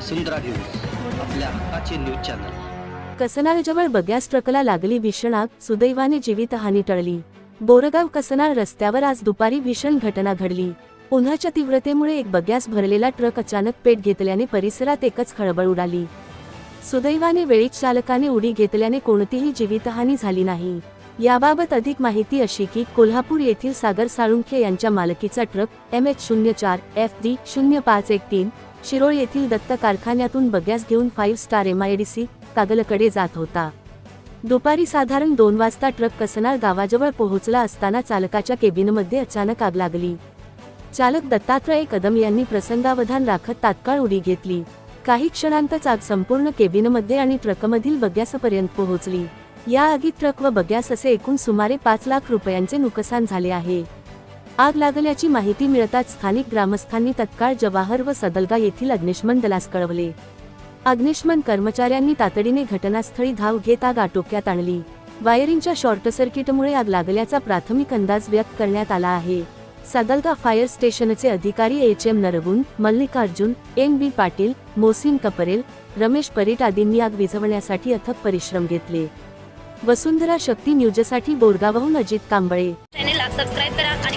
वसुंधरा news आपल्या हक्काचे news channel. कसनाळजवळ बग्यास ट्रकला लागली भीषण आग सुदैवाने जीवितहानी टळली. बोरगाव कसनाळ रस्त्यावर आज दुपारी भीषण घटना घडली. उन्हाच्या तीव्रतेमुळे एक बग्यास भरलेला ट्रक अचानक पेट घेतल्याने परिसरात एकच खळबळ उडाली. सुदैवाने वेळीच चालकाने उडी घेतल्याने कोणतीही जीवितहानी झाली नाही. याबाबत अधिक माहिती अशी की कोल्हापूर येथील सागर साळुंखे यांच्या मालकीचा ट्रक एम एच शून्य चार एफ डी शून्य पाच एक तीन शिरोळ येथील दत्त कारखान्यातून बग्यास घेऊन फाईव्ह स्टार एमआयडीसी कागलकडे जात होता. दुपारी साधारण दोन वाजता ट्रक कसनाळ गावाजवळ पोहोचला असताना चालकाच्या केबिनमध्ये अचानक आग लागली. चालक दत्तात्रय कदम यांनी प्रसंगावधान राखत तात्काळ उडी घेतली. काही क्षणांतच आग संपूर्ण केबिनमध्ये आणि ट्रकमधील बग्यासपर्यंत पोहोचली. या आगीत ट्रक व बग्यास असे एकूण सुमारे पाच लाख रुपयांचे नुकसान झाले आहे. आग लागल्याची माहिती मिळताच स्थानिक ग्रामस्थांनी तत्काळ जवाहर व सदलगा येथील अग्निशमन दलास कळवले. अग्निशमन कर्मचाऱ्यांनी तातडीने घटनास्थळी धाव घेत आग आटोक्यात आणली. वायरिंगच्या शॉर्ट सर्किटमुळे आग लागल्याचा प्राथमिक अंदाज व्यक्त करण्यात आला आहे. सदलगा फायर स्टेशनचे अधिकारी H M Nargun Mallikarjun N B Patil Mosin Kaprel Ramesh Parit आदींनी आग विझवण्यासाठी अथक परिश्रम घेतले. वसुंधरा शक्ती न्यूजसाठी बोरगावहून अजित कांबळे. सबस्क्राईब करा आणि